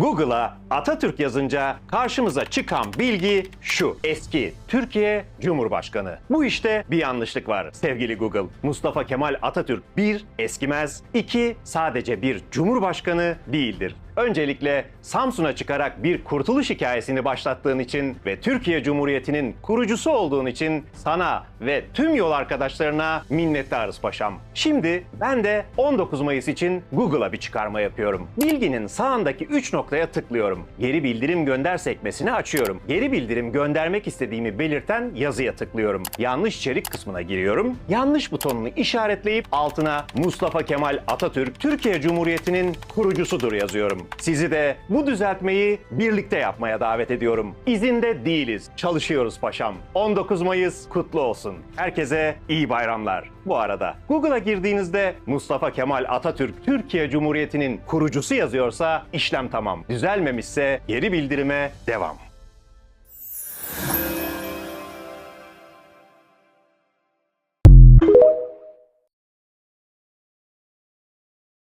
Google'a Atatürk yazınca karşımıza çıkan bilgi şu. Eski Türkiye Cumhurbaşkanı. Bu işte bir yanlışlık var sevgili Google. Mustafa Kemal Atatürk bir eskimez, iki sadece bir cumhurbaşkanı değildir. Öncelikle Samsun'a çıkarak bir kurtuluş hikayesini başlattığın için ve Türkiye Cumhuriyeti'nin kurucusu olduğun için sana ve tüm yol arkadaşlarına minnettarız paşam. Şimdi ben de 19 Mayıs için Google'a bir çıkarma yapıyorum. Bilginin sağındaki 3 noktaya tıklıyorum. Geri bildirim gönder sekmesini açıyorum. Geri bildirim göndermek istediğimi belirten yazıya tıklıyorum. Yanlış içerik kısmına giriyorum. Yanlış butonunu işaretleyip altına Mustafa Kemal Atatürk Türkiye Cumhuriyeti'nin kurucusudur yazıyorum. Sizi de bu düzeltmeyi birlikte yapmaya davet ediyorum. İzinde değiliz, çalışıyoruz paşam. 19 Mayıs kutlu olsun. Herkese iyi bayramlar. Bu arada Google'a girdiğinizde Mustafa Kemal Atatürk Türkiye Cumhuriyeti'nin kurucusu yazıyorsa işlem tamam. Düzelmemişse geri bildirime devam.